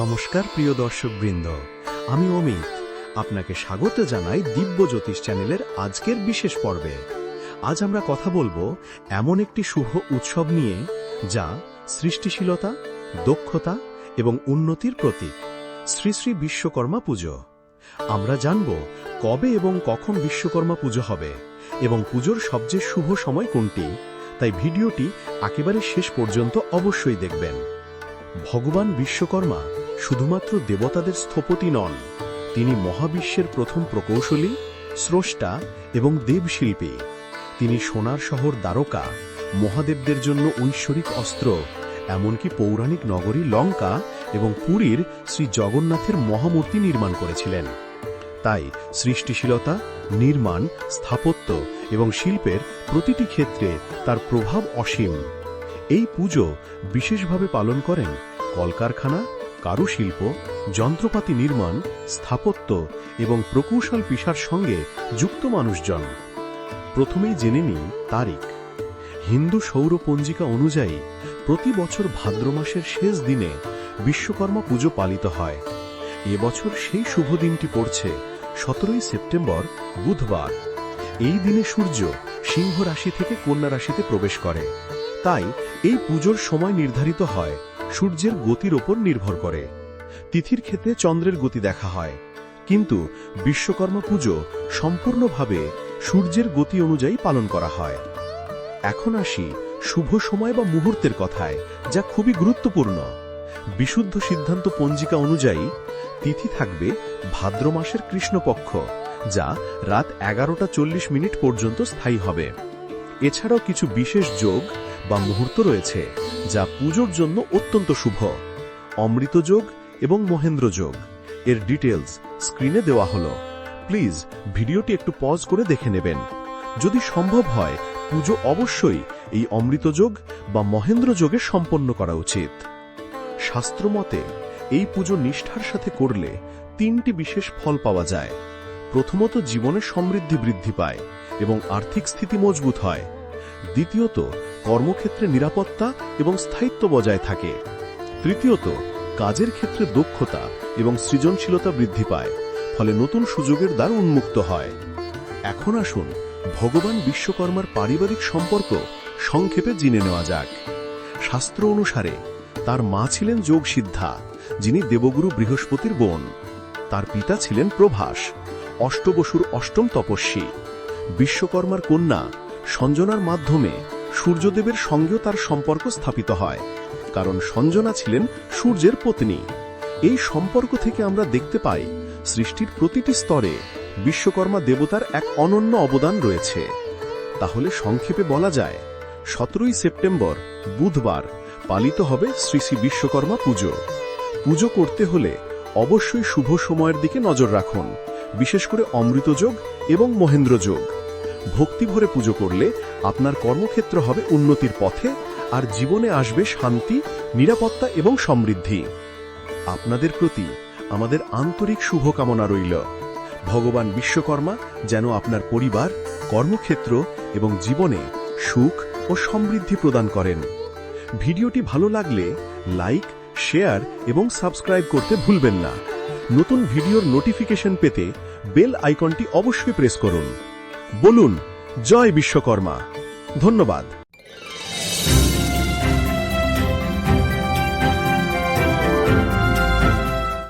নমস্কার প্রিয় দর্শকবৃন্দ। আমি অমিত। আপনাকে স্বাগত জানাই দিব্য জ্যোতিষ চ্যানেলের আজকের বিশেষ পর্বে। আজ আমরা কথা বলব এমন একটি শুভ উৎসব নিয়ে, যা সৃষ্টিশীলতা, দক্ষতা এবং উন্নতির প্রতীক, শ্রী শ্রী বিশ্বকর্মা পুজো। আমরা জানব কবে এবং কখন বিশ্বকর্মা পুজো হবে এবং পুজোর সবচেয়ে শুভ সময় কোনটি, তাই ভিডিওটি একেবারে শেষ পর্যন্ত অবশ্যই দেখবেন। ভগবান বিশ্বকর্মা শুধুমাত্র দেবতাদের স্থপতি নন, তিনি মহাবিশ্বের প্রথম প্রকৌশলী, স্রষ্টা এবং দেবশিল্পী। তিনি সোনার শহর দ্বারকা, মহাদেবদের জন্য ঐশ্বরিক অস্ত্র, এমনকি পৌরাণিক নগরী লঙ্কা এবং পুরীর শ্রী জগন্নাথের মহামূর্তি নির্মাণ করেছিলেন। তাই সৃষ্টিশীলতা, নির্মাণ, স্থাপত্য এবং শিল্পের প্রতিটি ক্ষেত্রে তার প্রভাব অসীম। এই পুজো বিশেষভাবে পালন করেন কলকারখানা, কারুশিল্প, যন্ত্রপাতি নির্মাণ, স্থাপত্য এবং প্রকৌশল পেশার সঙ্গে যুক্ত মানুষজন। প্রথমেই জেনে নিই তারিখ। হিন্দু সৌর পঞ্জিকা অনুযায়ী প্রতি বছর ভাদ্র মাসের শেষ দিনে বিশ্বকর্মা পুজো পালিত হয়। এবছর সেই শুভ দিনটি পড়ছে সতেরোই সেপ্টেম্বর, বুধবার। এই দিনে সূর্য সিংহ রাশি থেকে কন্যা রাশিতে প্রবেশ করে। তাই এই পুজোর সময় নির্ধারিত হয়, সূর্যের গতির ওপর নির্ভর করে। তিথির ক্ষেত্রে চন্দ্রের গতি দেখা হয়। কিন্তু বিশ্বকর্মা পুজো সম্পূর্ণভাবে সূর্যের গতি অনুযায়ী পালন করা হয়। এখন আসি শুভ সময় বা মুহূর্তের কথায়, যা খুবই গুরুত্বপূর্ণ। বিশুদ্ধ সিদ্ধান্ত পঞ্জিকা অনুযায়ী তিথি থাকবে ভাদ্র মাসের কৃষ্ণপক্ষ, যা রাত এগারোটা চল্লিশ মিনিট পর্যন্ত স্থায়ী হবে। এছাড়াও কিছু বিশেষ যোগ বা মুহূর্ত রয়েছে যা পুজোর জন্য অত্যন্ত শুভ। অমৃত যোগ এবং মহেন্দ্র যোগ। এর ডিটেলস স্ক্রিনে দেওয়া হলো। প্লিজ ভিডিওটি একটু পজ করে দেখে নেবেন। যদি সম্ভব হয়, পুজো অবশ্যই এই অমৃত যোগ বা মহেন্দ্র যোগে সম্পন্ন করা উচিত। শাস্ত্রমতে, এই পুজো নিষ্ঠার সাথে করলে তিনটি বিশেষ ফল পাওয়া যায়। প্রথমত, জীবনে সমৃদ্ধি বৃদ্ধি পায় এবং আর্থিক স্থিতি মজবুত হয়। দ্বিতীয়ত, কর্মক্ষেত্রে নিরাপত্তা এবং স্থায়িত্ব বজায় থাকে। তৃতীয়ত, কাজের ক্ষেত্রে দক্ষতা এবং সৃজনশীলতা বৃদ্ধি পায়, ফলে নতুন সুযোগের দ্বার উন্মুক্ত হয়। এখন আসুন, ভগবান বিশ্বকর্মার পারিবারিক সম্পর্ক সংক্ষেপে জেনে নেওয়া যাক। শাস্ত্র অনুসারে, তার মা ছিলেন যোগ সিদ্ধা যিনি দেবগুরু বৃহস্পতির বোন। তার পিতা ছিলেন প্রভাস, অষ্টবসুর অষ্টম তপস্বী। বিশ্বকর্মার কন্যা সঞ্জনার মাধ্যমে সূর্যদেবের সঙ্গেও তার সম্পর্ক স্থাপিত হয়, কারণ সঞ্জনা ছিলেন সূর্যের পত্নী। এই সম্পর্ক থেকে আমরা দেখতে পাই, সৃষ্টির প্রতিটি স্তরে বিশ্বকর্মা দেবতার এক অনন্য অবদান রয়েছে। তাহলে সংক্ষেপে বলা যায়, সতেরোই সেপ্টেম্বর, বুধবার, পালিত হবে শ্রী শ্রী বিশ্বকর্মা পুজো। পুজো করতে হলে অবশ্যই শুভ সময়ের দিকে নজর রাখুন, বিশেষ করে অমৃতযোগ এবং মহেন্দ্রযোগ ভক্তিভরে পুজো করলে আপনার কর্মক্ষেত্র হবে উন্নতির পথে আর জীবনে আসবে শান্তি, নিরাপত্তা এবং সমৃদ্ধি। আপনাদের প্রতি আমাদের আন্তরিক শুভকামনা রইল। ভগবান বিশ্বকর্মা যেন আপনার পরিবার, কর্মক্ষেত্র এবং জীবনে সুখ ও সমৃদ্ধি প্রদান করেন। ভিডিওটি ভালো লাগলে লাইক, শেয়ার এবং সাবস্ক্রাইব করতে ভুলবেন না। নতুন ভিডিওর নোটিফিকেশন পেতে বেল আইকনটি অবশ্যই প্রেস করুন। বলুন জয় বিশ্বকর্মা। ধন্যবাদ।